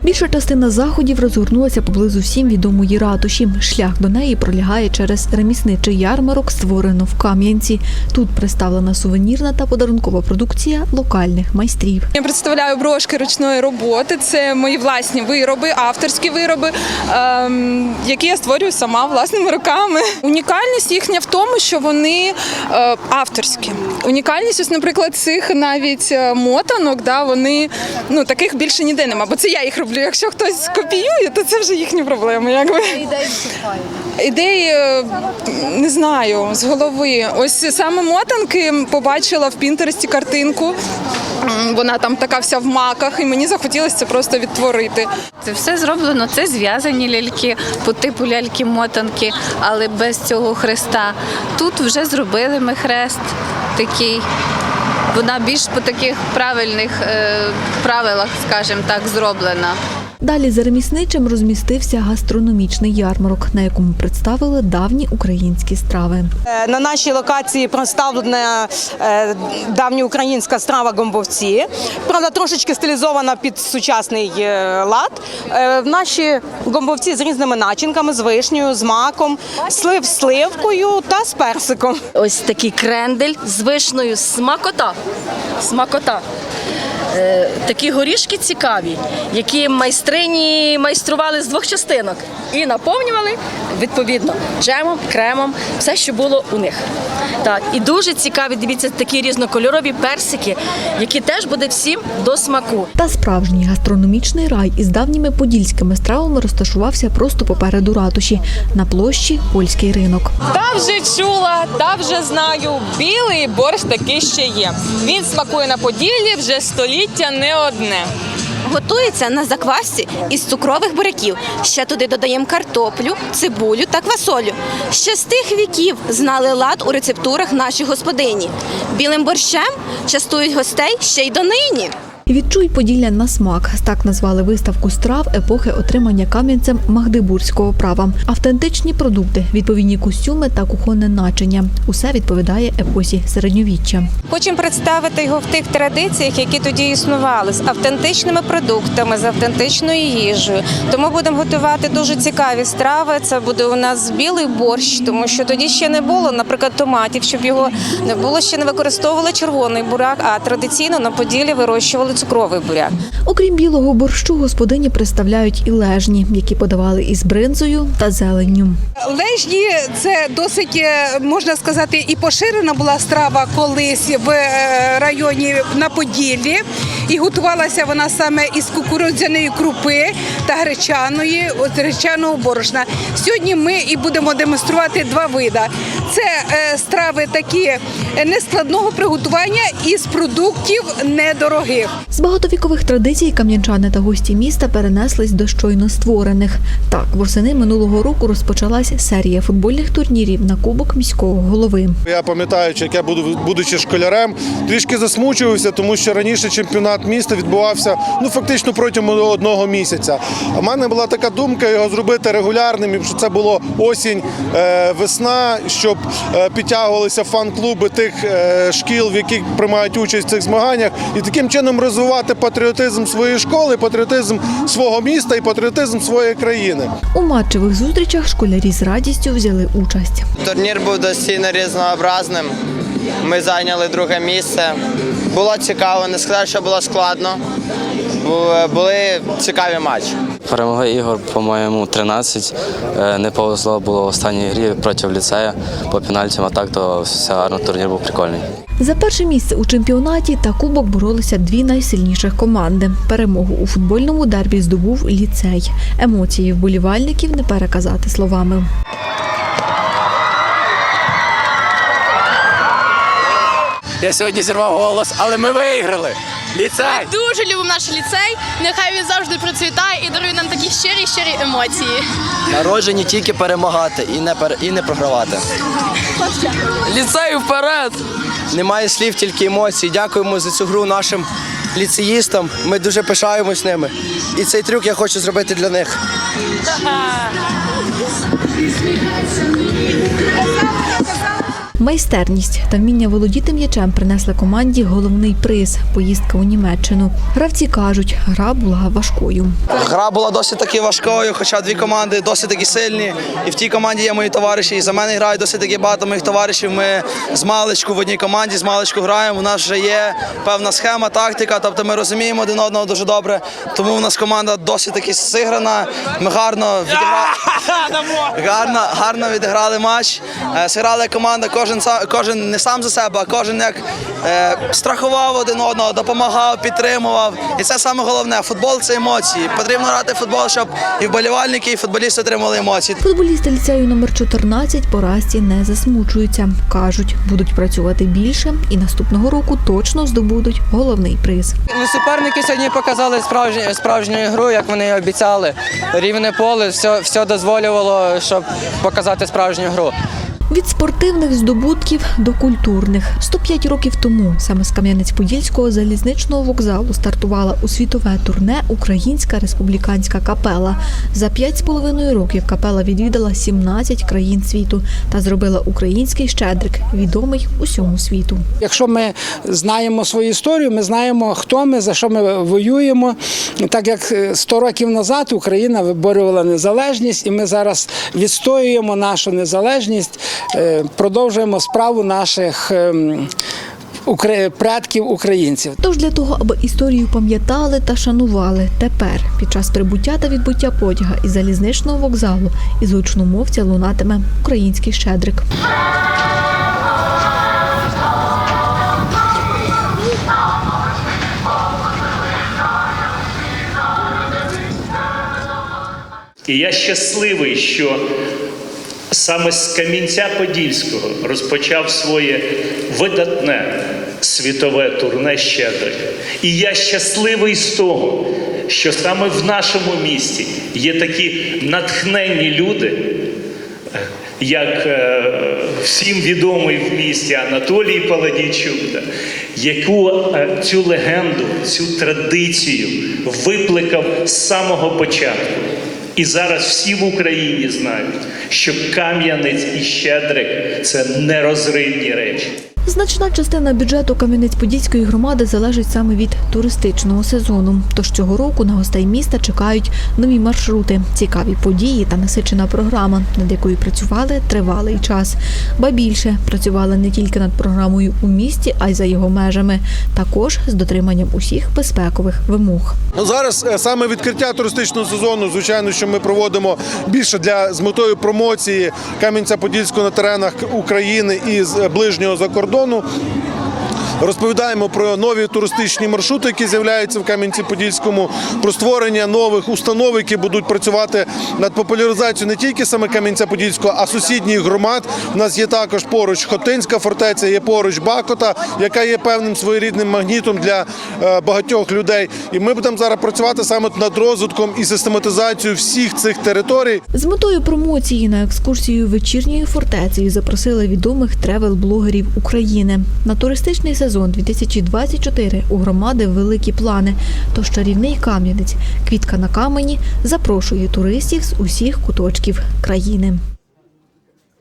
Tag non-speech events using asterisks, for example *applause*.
Більша частина заходів розгорнулася поблизу всім відомої ратуші. Шлях до неї пролягає через ремісничий ярмарок, створено в Кам'янці. Тут представлена сувенірна та подарункова продукція локальних майстрів. Я представляю брошки ручної роботи. Це мої власні вироби, авторські вироби, ем, які я створюю сама власними руками. Унікальність їхня в тому, що вони е, авторські. Унікальність, ось, наприклад, цих навіть е, мотанок, да, вони ну таких більше ніде нема, бо це я їх роблю. Якщо хтось копіює, то це вже їхні проблеми. Якби. Ідеї е, не знаю з голови. Ось саме мотанки побачила в Пінтересті картинку. Вона там така вся в маках, і мені захотілося це просто відтворити. Це все зроблено. Це зв'язані ляльки по типу ляльки-мотанки, але без цього хреста. Тут вже зробили ми хрест такий. Вона більш по таких правильних е, правилах, скажімо так, зроблена. Далі за ремісничим розмістився гастрономічний ярмарок, на якому представили давні українські страви. Е, На нашій локації представлена е, давньоукраїнська страва гомбовці. Правда, трошечки стилізована під сучасний е, лад. В наші гомбовці з різними начинками, з вишнею, з маком, слив сливкою та з персиком. Ось такий крендель з вишнею смакота. Смакота. Е, такі горішки цікаві, які майстрині майстрували з двох частинок і наповнювали відповідно джемом, кремом, все, що було у них. Так, і дуже цікаві, дивіться, такі різнокольорові персики, які теж буде всім до смаку. Та справжній гастрономічний рай із давніми подільськими стравами розташувався просто попереду ратуші на площі Польський ринок. Та вже чула, та вже знаю. Білий борщ таки ще є. Він смакує на поділлі вже століття не одне. Готується на заквасці із цукрових буряків. Ще туди додаємо картоплю, цибулю та квасолю. Ще з тих віків знали лад у рецептурах наші господині. Білим борщем частують гостей ще й донині. Відчуй Поділля на смак. Так назвали виставку страв епохи отримання кам'янцем магдебурзького права. Автентичні продукти, відповідні костюми та кухонне начиння. Усе відповідає епосі середньовіччя. Хочемо представити його в тих традиціях, які тоді існували, з автентичними продуктами, з автентичною їжею. Тому будемо готувати дуже цікаві страви. Це буде у нас білий борщ, тому що тоді ще не було, наприклад, томатів, щоб його не було, ще не використовували червоний буряк, а традиційно на поділі вирощували цукровий буряк. Окрім білого борщу, господині представляють і лежні, які подавали із бринзою та зеленню. Лежні це досить е, можна сказати і поширена була страва колись в е, районі на Поділлі. І готувалася вона саме із кукурудзяної крупи та гречаної, гречаного борошна. Сьогодні ми і будемо демонструвати два види. Це е, страви такі е, нескладного приготування із продуктів недорогих. З багатовікових традицій кам'янчани та гості міста перенеслись до щойно створених. Так, восени минулого року розпочалась серія футбольних турнірів на Кубок міського голови. Я пам'ятаю, як я буду будучи школярем, трішки засмучувався, тому що раніше чемпіонат міста відбувався ну фактично протягом одного місяця. А в мене була така думка його зробити регулярним, щоб це було осінь, е, весна, щоб підтягувалися фан-клуби тих е, шкіл, в яких приймають участь в цих змаганнях, і таким чином розвивати патріотизм своєї школи, патріотизм свого міста і патріотизм своєї країни. У матчевих зустрічах школярі з радістю взяли участь. Турнір був достійно різнообразним. Ми зайняли друге місце. Було цікаво, не сказати, що було складно. Були цікаві матчі. Перемогли ігор, по-моєму, 13. Е, Не повезло було в останній грі проти ліцея по пенальтям, а так то все гарно, турнір був прикольний. За перше місце у чемпіонаті та кубок боролися дві найсильніших команди. Перемогу у футбольному дербі здобув ліцей. Емоції вболівальників не переказати словами. Я сьогодні зірвав голос, але ми виграли. Ліцей! Дуже любимо наш ліцей. Нехай він завжди процвітає і дарує нам такі щирі щирі емоції. Народжені тільки перемагати і не і не програвати. Ліцей вперед! Немає слів, тільки емоції. Дякуємо за цю гру нашим ліцеїстам. Ми дуже пишаємось ними. І цей трюк я хочу зробити для них. Майстерність та вміння володіти м'ячем принесли команді головний приз поїздка у Німеччину. Гравці кажуть, гра була важкою. Гра була досить таки важкою, хоча дві команди досить таки сильні. І в тій команді є мої товариші. І за мене грають досить таки багато моїх товаришів. Ми з маличку в одній команді, з маличку граємо. У нас вже є певна схема, тактика. Тобто ми розуміємо один одного дуже добре. Тому у нас команда досить таки зіграна. Ми гарно відіграли. *laughs* Гарно, гарно відіграли матч. Е, Зіграли команда, кожен сам, кожен не сам за себе, а кожен як е, страхував один одного, допомагав, підтримував. І це саме головне. Футбол це емоції. Потрібно грати в футбол, щоб і вболівальники, і футболісти отримали емоції. Футболісти ліцею номер 14 поразці не засмучуються. Кажуть, будуть працювати більше і наступного року точно здобудуть головний приз. Ну, суперники сьогодні показали справжню, справжню ігру, як вони і обіцяли. Рівне поле, все, все дозволювало, щоб показати справжню гру. Від спортивних здобутків до культурних 105 років тому саме з Кам'янець-Подільського залізничного вокзалу стартувала у світове турне Українська республіканська капела. За 5,5 років капела відвідала 17 країн світу та зробила український щедрик, відомий усьому світу. Якщо ми знаємо свою історію, ми знаємо, хто ми, за що ми воюємо. Так як е, 100 років назад Україна виборювала незалежність, і ми зараз відстоюємо нашу незалежність, е, продовжуємо справу наших ем, предків українців. Тож для того, аби історію пам'ятали та шанували, тепер під час прибуття та відбуття потяга із залізничного вокзалу із гучномовця лунатиме український щедрик. І я щасливий, що саме з Камінця-Подільського розпочав своє видатне світове турне Щедрик. І я щасливий з того, що саме в нашому місті є такі натхненні люди, як е, всім відомий в місті Анатолій Паладійчук, яку е, цю легенду, цю традицію викликав з самого початку. І зараз всі в Україні знають, що Кам'янець і Щедрик це нерозривні речі. Значна частина бюджету Кам'янець-Подільської громади залежить саме від туристичного сезону. Тож цього року на гостей міста чекають нові маршрути, цікаві події та насичена програма, над якою працювали тривалий час. Ба більше працювали не тільки над програмою у місті, а й за його межами, також з дотриманням усіх безпекових вимог. Ну зараз е, саме відкриття туристичного сезону, звичайно, що ми проводимо більше для з метою промоції Кам'янця-Подільського на теренах України і з е, ближнього закордону. dono Розповідаємо про нові туристичні маршрути, які з'являються в Кам'янці-Подільському, про створення нових установ, які будуть працювати над популяризацією не тільки саме Кам'янця-Подільського, а сусідніх громад. У нас є також поруч Хотинська фортеця, є поруч Бакота, яка є певним своєрідним магнітом для е, багатьох людей. І ми будемо зараз працювати саме над розвитком і систематизацією всіх цих територій. З метою промоції на екскурсію вечірньою фортецею запросили відомих тревел-блогерів України. На туристичний сезон 2024 у громади великі плани. Тож чарівний Кам'янець, квітка на камені, запрошує туристів з усіх куточків країни.